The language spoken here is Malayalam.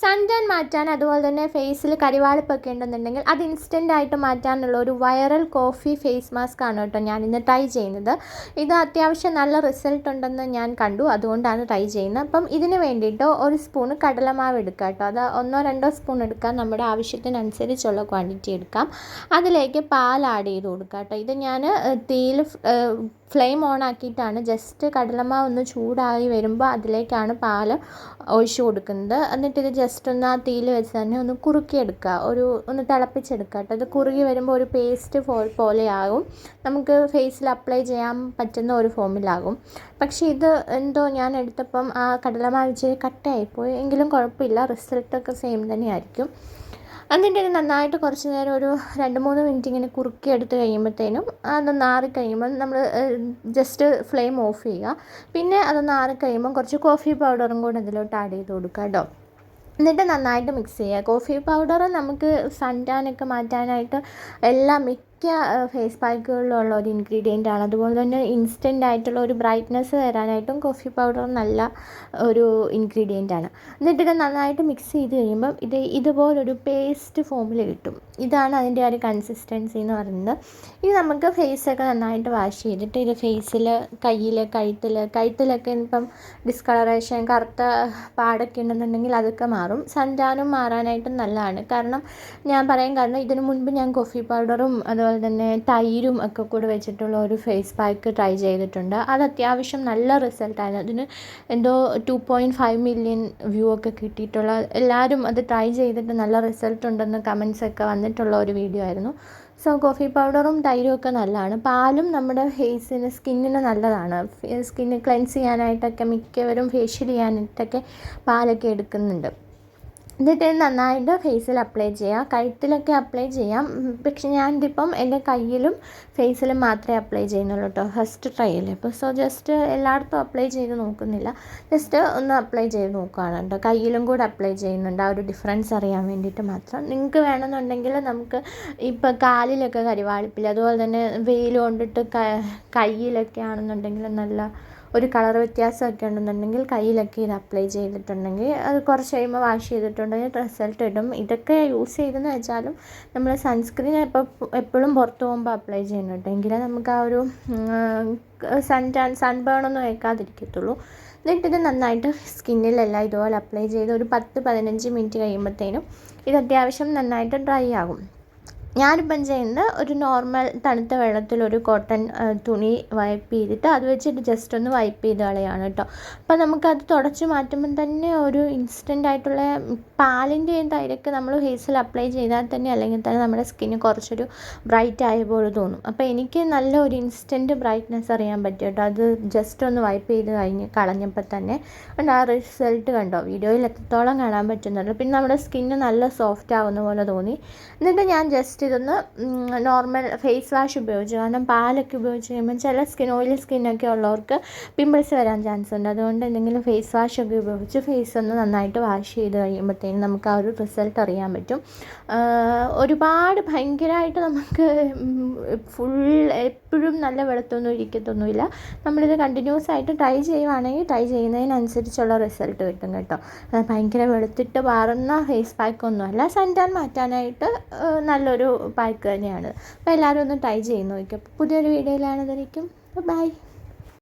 സൺ ടാൻ മാറ്റാൻ അതുപോലെ തന്നെ ഫേസിൽ കരിവാളിപ്പൊക്കെ ഉണ്ടെന്നുണ്ടെങ്കിൽ അത് ഇൻസ്റ്റന്റ് ആയിട്ട് മാറ്റാനുള്ള ഒരു വൈറൽ കോഫി ഫേസ് മാസ്ക് ആണ് കേട്ടോ ഞാൻ ഇന്ന് ട്രൈ ചെയ്യുന്നത്. ഇത് അത്യാവശ്യം നല്ല റിസൾട്ട് ഉണ്ടെന്ന് ഞാൻ കണ്ടു. അതുകൊണ്ടാണ് ട്രൈ ചെയ്യുന്നത്. അപ്പം ഇതിന് വേണ്ടിയിട്ട് ഒരു സ്പൂൺ കടലമാവ് എടുക്കുക കേട്ടോ. അത് ഒന്നോ രണ്ടോ സ്പൂൺ എടുക്കാം. നമ്മുടെ ആവശ്യത്തിനനുസരിച്ചുള്ള ക്വാണ്ടിറ്റി എടുക്കാം. അതിലേക്ക് പാൽ ആഡ് ചെയ്ത് കൊടുക്കുക കേട്ടോ. ഇത് ഞാൻ തീയിൽ ഫ്ലെയിം ഓൺ ആക്കിയിട്ടാണ്. ജസ്റ്റ് കടലമാവ് ഒന്ന് ചൂടായി വരുമ്പോൾ അതിലേക്കാണ് പാൽ ഒഴിച്ചു കൊടുക്കുന്നത്. എന്നിട്ട് ഇത് ജസ്റ്റ് ഒന്ന് ആ തീയിൽ വെച്ച് തന്നെ ഒന്ന് കുറുക്കിയെടുക്കുക. ഒരു ഒന്ന് തിളപ്പിച്ചെടുക്കുക കേട്ടോ. അത് കുറുകി വരുമ്പോൾ ഒരു പേസ്റ്റ് ഫോ പോലെയാകും. നമുക്ക് ഫേസിൽ അപ്ലൈ ചെയ്യാൻ പറ്റുന്ന ഒരു ഫോമിലാകും പക്ഷേ ഇത് എന്തോ ഞാൻ എടുത്തപ്പം ആ കടലമാവ് ഇച്ചിരി കട്ടയായിപ്പോയി. എങ്കിലും കുഴപ്പമില്ല. റിസൾട്ടൊക്കെ സെയിം തന്നെയായിരിക്കും. എന്നിട്ട് ഇത് നന്നായിട്ട് കുറച്ച് നേരം ഒരു രണ്ട് മൂന്ന് മിനിറ്റ് ഇങ്ങനെ കുറുക്കി എടുത്ത് കഴിയുമ്പോഴത്തേനും അതൊന്ന് ആറി കഴിയുമ്പോൾ നമ്മൾ ജസ്റ്റ് ഫ്ലെയിം ഓഫ് ചെയ്യുക. പിന്നെ അതൊന്ന് ആറി കഴിയുമ്പോൾ കുറച്ച് കോഫി പൗഡറും കൂടെ ഇതിലോട്ട് ആഡ് ചെയ്ത് കൊടുക്കുക കേട്ടോ. എന്നിട്ട് നന്നായിട്ട് മിക്സ് ചെയ്യുക. കോഫി പൗഡർ നമുക്ക് സൺ ടാനൊക്കെ മാറ്റാനായിട്ട് എല്ലാം മിക്ക ഫേസ് പാക്കുകളിലുള്ള ഒരു ഇൻഗ്രീഡിയന്റ് ആണ്. അതുപോലെ തന്നെ ഇൻസ്റ്റന്റ് ആയിട്ടുള്ള ഒരു ബ്രൈറ്റ്നസ് വരാനായിട്ടും കോഫി പൗഡർ നല്ല ഒരു ഇൻഗ്രീഡിയന്റ് ആണ്. എന്നിട്ട് ഇത് നന്നായിട്ട് മിക്സ് ചെയ്ത് കഴിയുമ്പം ഇത് ഇതുപോലൊരു പേസ്റ്റ് ഫോമിൽ കിട്ടും. ഇതാണ് അതിന്റെ ഒരു കൺസിസ്റ്റൻസി എന്ന് പറയുന്നത്. ഇത് നമുക്ക് ഫേസൊക്കെ നന്നായിട്ട് വാഷ് ചെയ്തിട്ട് ഇത് ഫേസിൽ കയ്യിൽ കഴുത്തിൽ കഴുത്തിലൊക്കെ ഇപ്പം ഡിസ്കളറേഷൻ കറുത്ത പാടൊക്കെ ഉണ്ടെന്നുണ്ടെങ്കിൽ അതൊക്കെ മാറും. സഞ്ചാരം മാറാനായിട്ടും നല്ലതാണ്. കാരണം ഞാൻ പറയാൻ കാരണം ഇതിനു മുൻപ് ഞാൻ കോഫി പൗഡറും അതുപോലെ തന്നെ തൈരും ഒക്കെ കൂടെ വെച്ചിട്ടുള്ള ഒരു ഫേസ് പാക്ക് ട്രൈ ചെയ്തിട്ടുണ്ട്. അത് അത്യാവശ്യം നല്ല റിസൾട്ടായിരുന്നു അതിന് എന്തോ two point five million view ഒക്കെ കിട്ടിയിട്ടുള്ള എല്ലാവരും അത് ട്രൈ ചെയ്തിട്ട് നല്ല റിസൾട്ട് ഉണ്ടെന്ന് കമൻസ് ഒക്കെ വന്നിട്ടുള്ള ഒരു വീഡിയോ ആയിരുന്നു. സോ കോഫി പൗഡറും തൈരും ഒക്കെ നല്ലതാണ്. പാലും നമ്മുടെ ഫേസിന് സ്കിന്നിന് നല്ലതാണ്. സ്കിന്ന് ക്ലെൻസ് ചെയ്യാനായിട്ടൊക്കെ മിക്കവരും ഫേഷ്യൽ ചെയ്യാനായിട്ടൊക്കെ പാലൊക്കെ എടുക്കുന്നുണ്ട്. എന്നിട്ട് നന്നായിട്ട് ഫേസിൽ അപ്ലൈ ചെയ്യാം. കഴുത്തിലൊക്കെ അപ്ലൈ ചെയ്യാം. പക്ഷെ ഞാനിതിപ്പം എന്റെ കയ്യിലും ഫേസിലും മാത്രമേ അപ്ലൈ ചെയ്യുന്നുള്ളൂ കേട്ടോ ഫസ്റ്റ് അല്ലേ? അപ്പോൾ സോ ജസ്റ്റ് എല്ലായിടത്തും അപ്ലൈ ചെയ്ത് നോക്കുന്നില്ല. ജസ്റ്റ് ഒന്ന് അപ്ലൈ ചെയ്ത് നോക്കുകയാണ് കേട്ടോ കയ്യിലും കൂടെ അപ്ലൈ ചെയ്യുന്നുണ്ട്. ആ ഒരു ഡിഫറൻസ് അറിയാൻ വേണ്ടിയിട്ട് മാത്രം. നിങ്ങൾക്ക് വേണമെന്നുണ്ടെങ്കിൽ നമുക്ക് ഇപ്പോൾ കാലിലൊക്കെ കരിവാളിപ്പില്ല. അതുപോലെ തന്നെ വെയിൽ കൊണ്ടിട്ട് കയ്യിലൊക്കെ ആണെന്നുണ്ടെങ്കിൽ നല്ല ഒരു കളർ വ്യത്യാസമൊക്കെ ഉണ്ടെന്നുണ്ടെങ്കിൽ കയ്യിലൊക്കെ ഇത് അപ്ലൈ ചെയ്തിട്ടുണ്ടെങ്കിൽ അത് കുറച്ച് കഴിയുമ്പോൾ വാഷ് ചെയ്തിട്ടുണ്ടെങ്കിൽ റിസൾട്ട് ഇടും. ഇതൊക്കെ യൂസ് ചെയ്തെന്ന് വെച്ചാലും നമ്മൾ സൺസ്ക്രീൻ എപ്പോൾ എപ്പോഴും പുറത്ത് പോകുമ്പോൾ അപ്ലൈ ചെയ്യണം കേട്ടോ. നമുക്ക് ആ ഒരു സൺ ടാൻ സൺ ബേൺ ഒന്നും ഏൽക്കാതിരിക്കത്തുള്ളൂ എന്നിട്ട് ഇത് നന്നായിട്ട് സ്കിന്നിലെല്ലാം ഇതുപോലെ അപ്ലൈ ചെയ്ത് ഒരു പത്ത് പതിനഞ്ച് മിനിറ്റ് കഴിയുമ്പോഴത്തേനും ഇത് അത്യാവശ്യം നന്നായിട്ട് ഡ്രൈ ആകും. ഞാനിപ്പം ചെയ്യുന്നത്? ഒരു നോർമൽ തണുത്ത വെള്ളത്തിൽ ഒരു കോട്ടൺ തുണി വൈപ്പ് ചെയ്തിട്ട് അത് വെച്ചിട്ട് ജസ്റ്റ് ഒന്ന് വൈപ്പ് ചെയ്ത് കളയാണ് കേട്ടോ അപ്പം നമുക്കത് തുടച്ച് മാറ്റുമ്പം തന്നെ ഒരു ഇൻസ്റ്റന്റ് ആയിട്ടുള്ള പാലിന്റെയും തൈരൊക്കെ നമ്മൾ ഫേസിൽ അപ്ലൈ ചെയ്താൽ തന്നെ അല്ലെങ്കിൽ തന്നെ നമ്മുടെ സ്കിന്ന് കുറച്ചൊരു ബ്രൈറ്റ് ആയ പോലെ തോന്നും. അപ്പോൾ എനിക്ക് നല്ല ഒരു ഇൻസ്റ്റന്റ് ബ്രൈറ്റ്നെസ് അറിയാൻ പറ്റും കേട്ടോ അത് ജസ്റ്റ് ഒന്ന് വൈപ്പ് ചെയ്ത് കഴിഞ്ഞ് കളഞ്ഞപ്പോൾ തന്നെ ഉണ്ട് ആ റിസൾട്ട് കണ്ടോ? വീഡിയോയിൽ എത്രത്തോളം കാണാൻ പറ്റുന്നുണ്ട്. പിന്നെ നമ്മുടെ സ്കിന്ന് നല്ല സോഫ്റ്റ് ആവുന്ന പോലെ തോന്നി. എന്നിട്ട് ഞാൻ ജസ്റ്റ് ഇതൊന്ന് നോർമൽ ഫേസ് വാഷ് ഉപയോഗിച്ച് കാരണം പാലൊക്കെ ഉപയോഗിച്ച് കഴിയുമ്പോൾ ചില സ്കിൻ ഓയിലി സ്കിന്നൊക്കെ ഉള്ളവർക്ക് പിമ്പിൾസ് വരാൻ ചാൻസ് ഉണ്ട്. അതുകൊണ്ട് എന്തെങ്കിലും ഫേസ് വാഷ് ഒക്കെ ഉപയോഗിച്ച് ഫേസ് ഒന്ന് നന്നായിട്ട് വാഷ് ചെയ്ത് കഴിയുമ്പോഴത്തേനും നമുക്ക് ആ ഒരു റിസൾട്ട് അറിയാൻ പറ്റും. ഒരുപാട് ഭയങ്കരമായിട്ട് നമുക്ക് ഫുൾ എപ്പോഴും നല്ല വെളുത്തൊന്നും ഇരിക്കത്തൊന്നുമില്ല. നമ്മളിത് കണ്ടിന്യൂസ് ആയിട്ട് ട്രൈ ചെയ്യുവാണെങ്കിൽ ട്രൈ ചെയ്യുന്നതിനനുസരിച്ചുള്ള റിസൾട്ട് കിട്ടും കേട്ടോ. ഭയങ്കര വെളുത്തിട്ട് മാറുന്ന ഫേസ് പാക്കൊന്നുമല്ല സൺടാൻ മാറ്റാനായിട്ട് നല്ലൊരു പാക്ക് തന്നെയാണ്. അപ്പോൾ എല്ലാവരും ഒന്ന് ട്രൈ ചെയ്ത് നോക്കിയോ പുതിയൊരു വീഡിയോയിലാണ് ഇതായിരിക്കും ബൈ